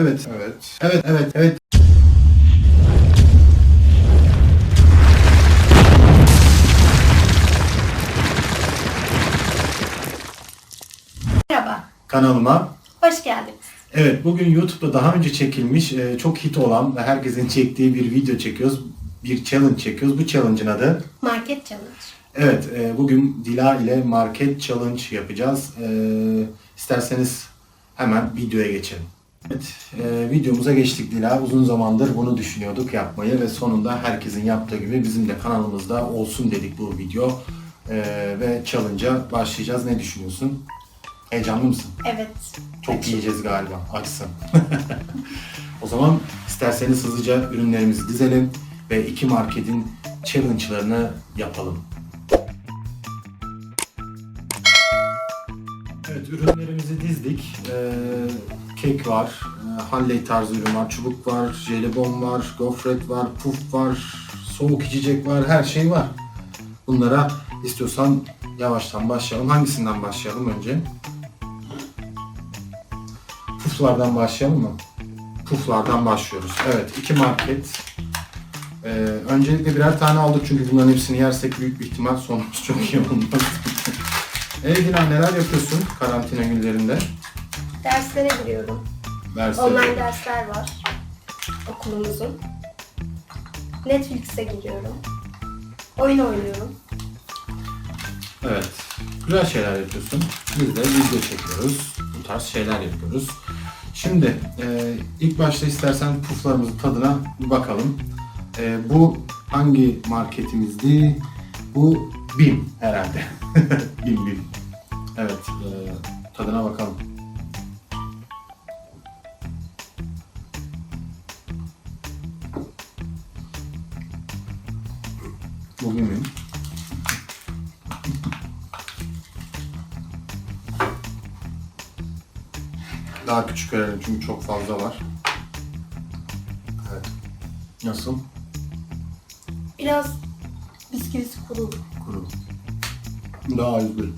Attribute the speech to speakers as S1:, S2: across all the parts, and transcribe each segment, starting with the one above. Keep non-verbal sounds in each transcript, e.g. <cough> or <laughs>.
S1: Evet, evet, evet, evet, evet.
S2: Merhaba,
S1: Kanalıma.
S2: hoş geldiniz.
S1: Evet, bugün YouTube'da daha önce çekilmiş, e, çok hit olan ve herkesin çektiği bir video çekiyoruz. Bir challenge çekiyoruz. Bu challenge'ın adı
S2: Market Challenge.
S1: Evet, e, bugün Dila ile Market Challenge yapacağız. E, isterseniz hemen videoya geçelim. Evet, e, videomuza geçtik Dila. Uzun zamandır bunu düşünüyorduk yapmayı ve sonunda herkesin yaptığı gibi bizim de kanalımızda olsun dedik bu video. E, ve challenge'a başlayacağız. Ne düşünüyorsun? Heyecanlı mısın?
S2: Evet,
S1: Çok yiyeceğiz galiba. Açsın. <laughs> o zaman isterseniz hızlıca ürünlerimizi dizelim ve iki marketin challenge'larını yapalım. Evet ürünlerimizi dizdik. Ee, kek var, e, Halley tarzı ürün var, çubuk var, jelibon var, gofret var, puf var, soğuk içecek var, her şey var. Bunlara istiyorsan yavaştan başlayalım. Hangisinden başlayalım önce? Puflardan başlayalım mı? Puflardan başlıyoruz. Evet, iki market. Ee, öncelikle birer tane aldık çünkü bunların hepsini yersek büyük bir ihtimal sonumuz çok iyi olmaz. <laughs> Dilan neler yapıyorsun karantina günlerinde?
S2: Derslere giriyorum.
S1: Dersleri.
S2: Online dersler var okulumuzun. Netflix'e giriyorum. Oyun oynuyorum.
S1: Evet. Güzel şeyler yapıyorsun. Biz de video çekiyoruz. Bu tarz şeyler yapıyoruz. Şimdi e, ilk başta istersen puflarımızın tadına bir bakalım. E, bu hangi marketimizdi? Bu BİM herhalde. <laughs> BİM BİM. Evet. E, tadına bakalım. Bu BİM'in. Daha küçük verelim çünkü çok fazla var. Evet. Nasıl?
S2: Biraz bisküvisi kuru.
S1: Kuru. Daha az bir.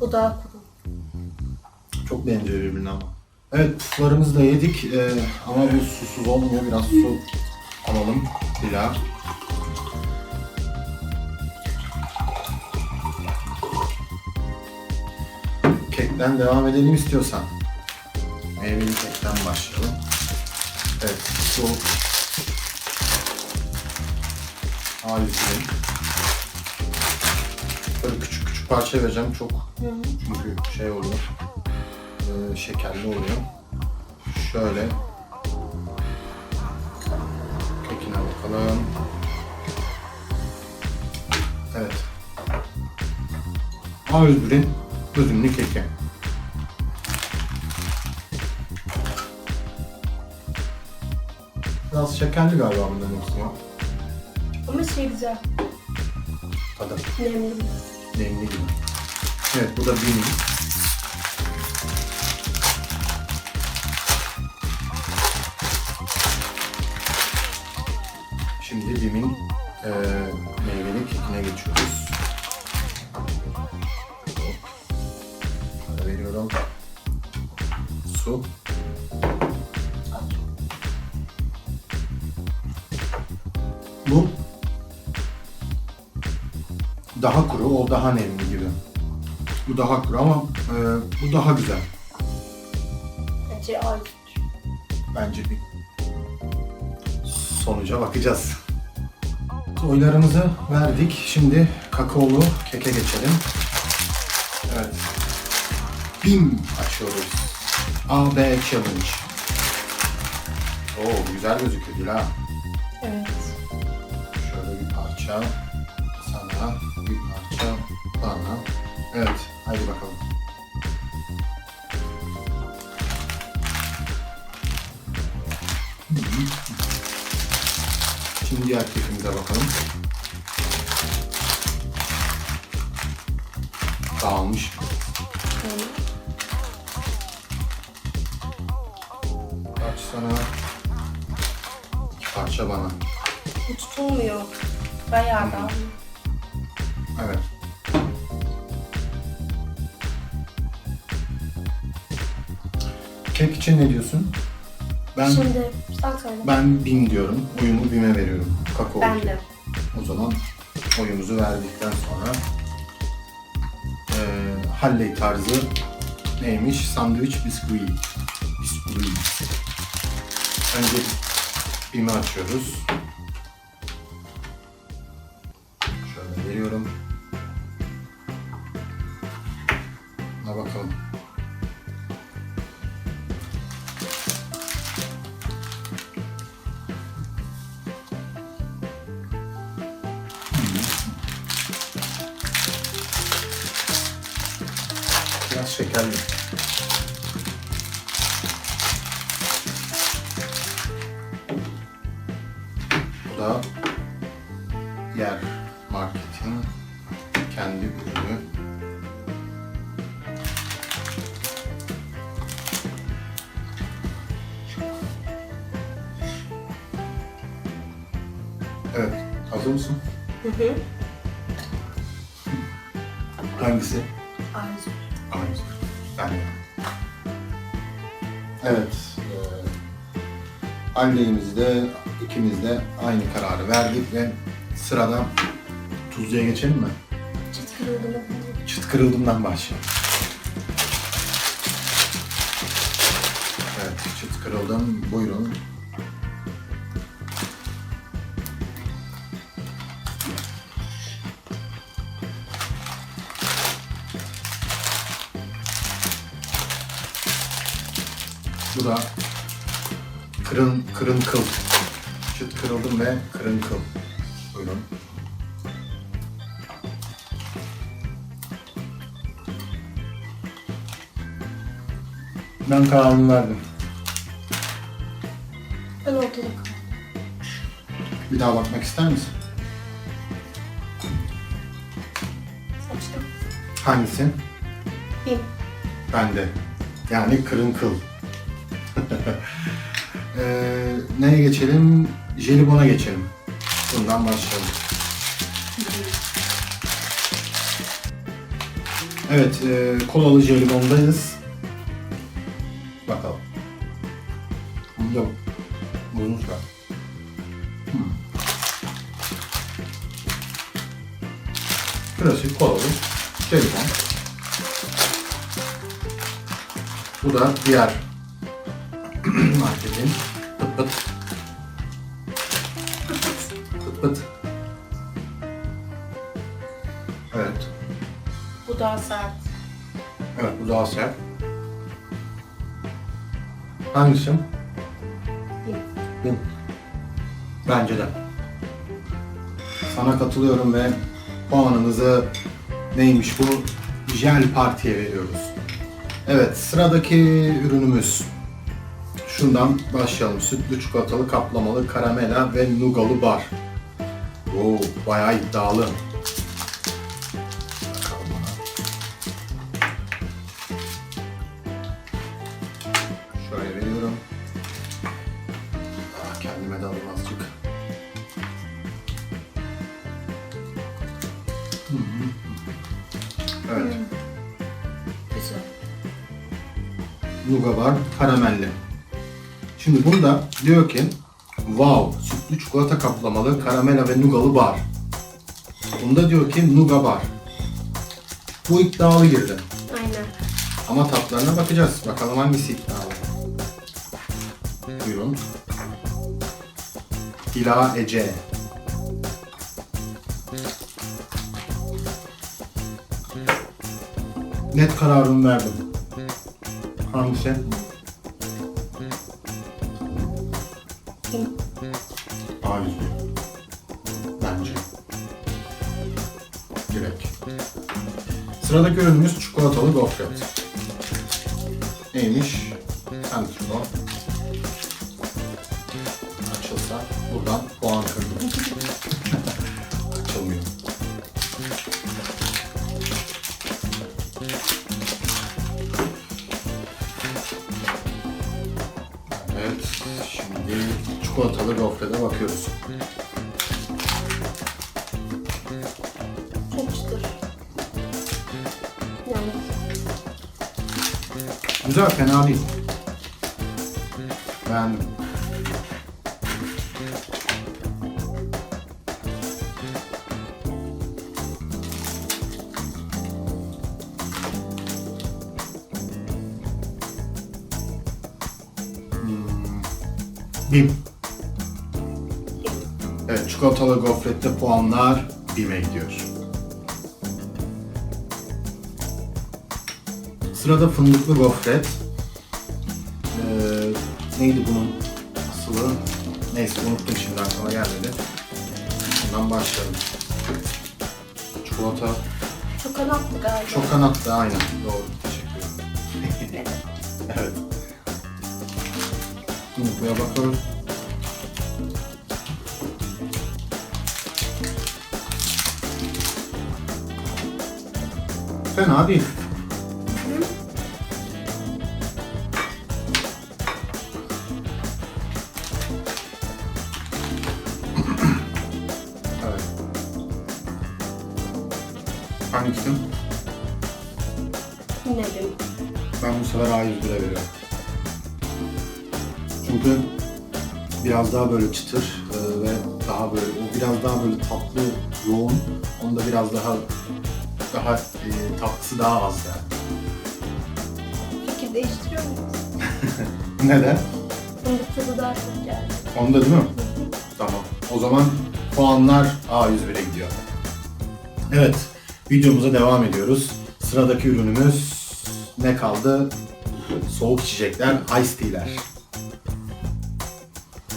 S2: Bu daha kuru.
S1: Çok benziyor birbirine ama. Evet puflarımızı da yedik Ee, ama bu susuz olmuyor. Biraz su alalım. Dila. Kekten devam edelim istiyorsan. Meyveli kekten başlayalım. Evet su. A101. Böyle küçük küçük parça vereceğim çok çünkü şey oluyor e, şekerli oluyor. Şöyle kekine bakalım. Evet. A101'in üzümlü keki. Biraz şekerli galiba bunların hepsi ama
S2: Ama şey güzel.
S1: tadı
S2: Nemli.
S1: nemli gibi. Evet bu da benim. Daha kuru, o daha nemli gibi. Bu daha kuru ama eee, bu daha güzel.
S2: Bence ay.
S1: Bence bir sonuca bakacağız. Oylarımızı verdik. Şimdi kakaolu keke geçelim. Evet. BİM açıyoruz. AB Challenge. Oo güzel gözüküyor Dila.
S2: Evet.
S1: Şöyle bir parça sana, bana. Evet, haydi bakalım. Şimdi diğer kekimize bakalım. Dağılmış. Kaç sana? İki parça bana.
S2: Bu tutulmuyor. Bayağı da.
S1: Evet. İçin ne diyorsun? Ben
S2: Şimdi sen söyle.
S1: ben BİM diyorum. Oyumu BİM'e veriyorum. Kakao.
S2: Ben de.
S1: O zaman oyumuzu verdikten sonra eee Halley tarzı neymiş? Sandviç bisküvi. Bisküvi. Önce BİM'i açıyoruz. Şekerli. Bu da yer marketin kendi ürünü. Evet, hazır mısın?
S2: Hı hı.
S1: Hangisi?
S2: Arzu.
S1: Evet. E, annemiz de ikimiz de aynı kararı verdik ve sırada tuzluya geçelim mi?
S2: Çıt kırıldığını
S1: Çıt kırıldımdan başlayalım. Evet, çıt kırıldım. Buyurun. Bu da kırın kırın kıl. Çıt kırıldım ve kırın kıl. Buyurun. Ben kararımı verdim.
S2: Ben ortada.
S1: Bir daha bakmak ister misin?
S2: Seçtim.
S1: Hangisi?
S2: Bin.
S1: Ben de. Yani kırın kıl. Ee, neye geçelim? Jelibona geçelim. Bundan başlayalım. Evet, e, kolalı jelibondayız. Bakalım. Bunda uzun süre. Hmm. Klasik kolalı jelibon. Bu da diğer <clears throat> marketin pıt pıt. Pıt pıt. Evet.
S2: Bu daha sert.
S1: Evet bu daha sert. Hangisi?
S2: Bin.
S1: Bence de. Sana katılıyorum ve puanımızı neymiş bu? Jel Parti'ye veriyoruz. Evet sıradaki ürünümüz. Şundan başlayalım. Sütlü çikolatalı kaplamalı karamela ve nugalı bar. Oo bayağı iddialı. Şöyle veriyorum. Ah, kendime de alayım azıcık. Evet.
S2: Güzel.
S1: Nuga var, karamelli. Şimdi bunda diyor ki Wow, sütlü çikolata kaplamalı karamela ve nugalı bar. Bunda diyor ki Nuga bar. Bu iddialı girdi.
S2: Aynen.
S1: Ama tatlarına bakacağız. Bakalım hangisi iddialı. Buyurun. Hila Ece. Net kararımı verdim. Hangisi? Sıradaki ürünümüz çikolatalı gofret. Neymiş? Sen tut o. Açılsa buradan puan kırdım. <laughs> Açılmıyor. Evet, şimdi çikolatalı gofrete bakıyoruz. Güzel, fena değil. Beğendim. Hmm. Bim. Evet, çikolatalı gofrette puanlar BİM'e gidiyor. Sırada fındıklı gofret. Ee, neydi bunun asılı? Neyse unuttum şimdi aklıma gelmedi. Bundan başlayalım. Çikolata
S2: Çok kanatlı galiba.
S1: çok kanatlı aynen. Doğru. Teşekkür ederim.
S2: Evet. <laughs>
S1: evet. Fındıklıya bakıyoruz. Fena değil. A100 bile veriyorum. Çünkü biraz daha böyle çıtır e, ve daha böyle o biraz daha böyle tatlı yoğun. Onda biraz daha daha e, tatlısı daha az yani.
S2: Fikir değiştiriyor muyuz? <laughs>
S1: Neden?
S2: Fındık tadı daha çok geldi.
S1: Onda değil mi? tamam. O zaman puanlar A101'e gidiyor. Evet, videomuza devam ediyoruz. Sıradaki ürünümüz ne kaldı? Soğuk içecekler, ice tea'ler.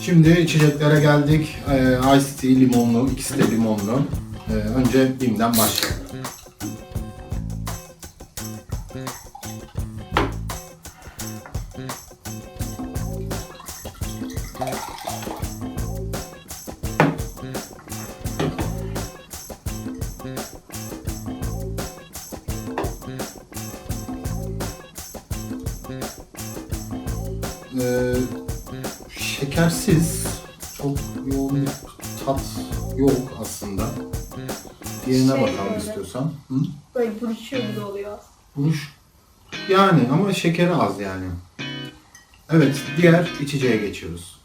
S1: Şimdi içeceklere geldik. Ee, ice tea limonlu, ikisi de limonlu. Ee, önce Bim'den başlayalım. Diğerine
S2: Şey
S1: bakalım
S2: böyle.
S1: istiyorsan. Hı?
S2: Böyle buruşuyor gibi oluyor.
S1: Buruş. Yani ama şekeri az yani. Evet, diğer içeceğe geçiyoruz.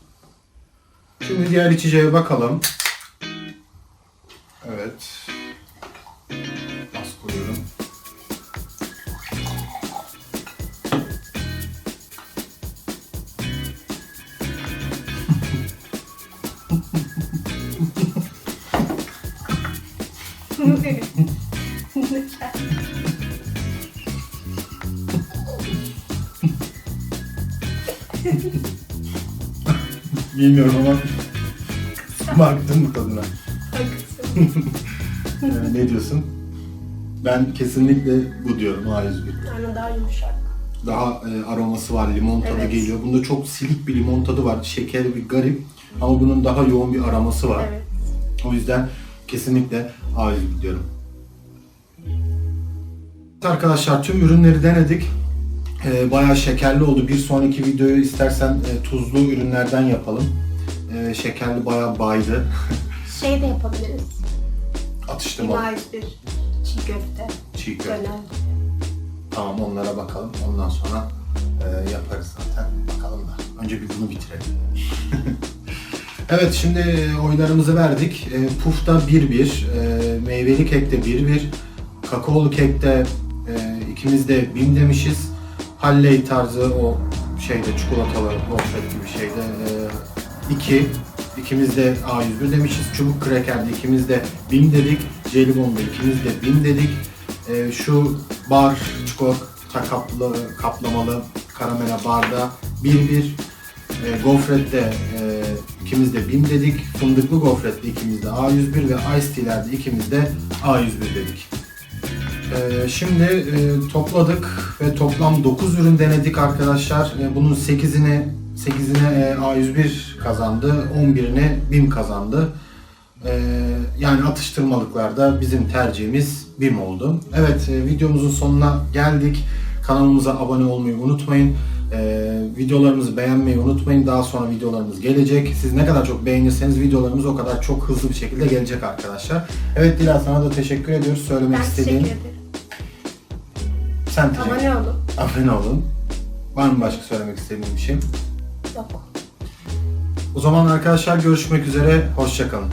S1: Şimdi diğer içeceğe bakalım. Evet. Bilmiyorum ama baktım mı tadına. Ee, ne diyorsun? Ben kesinlikle bu diyorum A101.
S2: Yani daha yumuşak.
S1: Daha e, aroması var, limon tadı
S2: Evet.
S1: geliyor. Bunda çok silik bir limon tadı var. Şeker bir garip ama bunun daha yoğun bir aroması var.
S2: Evet.
S1: O yüzden kesinlikle A101 diyorum. Arkadaşlar tüm ürünleri denedik. Ee, bayağı şekerli oldu. Bir sonraki videoyu istersen e, tuzlu ürünlerden yapalım. Ee, şekerli bayağı baydı. <laughs>
S2: Şey de yapabiliriz.
S1: Atıştırmalık.
S2: Live bir çiğ köfte.
S1: Çiğ köfte. Tamam onlara bakalım. Ondan sonra e, yaparız zaten. Bakalım da. Önce bir bunu bitirelim. <laughs> evet şimdi e, oylarımızı verdik. E, Puf'ta 1-1, e, meyveli kekte 1-1, kakaolu kekte e, ikimiz de BİM demişiz. Halley tarzı o şeyde çikolatalı gofret gibi şeyde 2. ikimiz de A101 demişiz. Çubuk krekerde ikimiz de BİM dedik. Jelibon'da ikimiz de BİM dedik. E, şu bar çikolata kaplı, kaplamalı karamela barda 1-1. E, gofrette e, ikimiz de BİM dedik. Fındıklı gofrette ikimiz de A101 ve Ice Tea'lerde ikimiz de A101 dedik. E, şimdi e, topladık ve toplam 9 ürün denedik arkadaşlar. E, bunun 8'ini 8'ine e, A101 kazandı, 11'ini BİM kazandı. E, yani atıştırmalıklarda bizim tercihimiz BİM oldu. Evet e, videomuzun sonuna geldik. Kanalımıza abone olmayı unutmayın. Ee, videolarımızı beğenmeyi unutmayın. Daha sonra videolarımız gelecek. Siz ne kadar çok beğenirseniz videolarımız o kadar çok hızlı bir şekilde gelecek arkadaşlar. Evet Dila sana da teşekkür ediyoruz. Söylemek
S2: Ben
S1: istediğin.
S2: teşekkür ederim.
S1: Sen teşekkür
S2: Abone olun.
S1: Abone olun. Var mı başka söylemek istediğin bir şey?
S2: Yok.
S1: O zaman arkadaşlar görüşmek üzere. Hoşçakalın.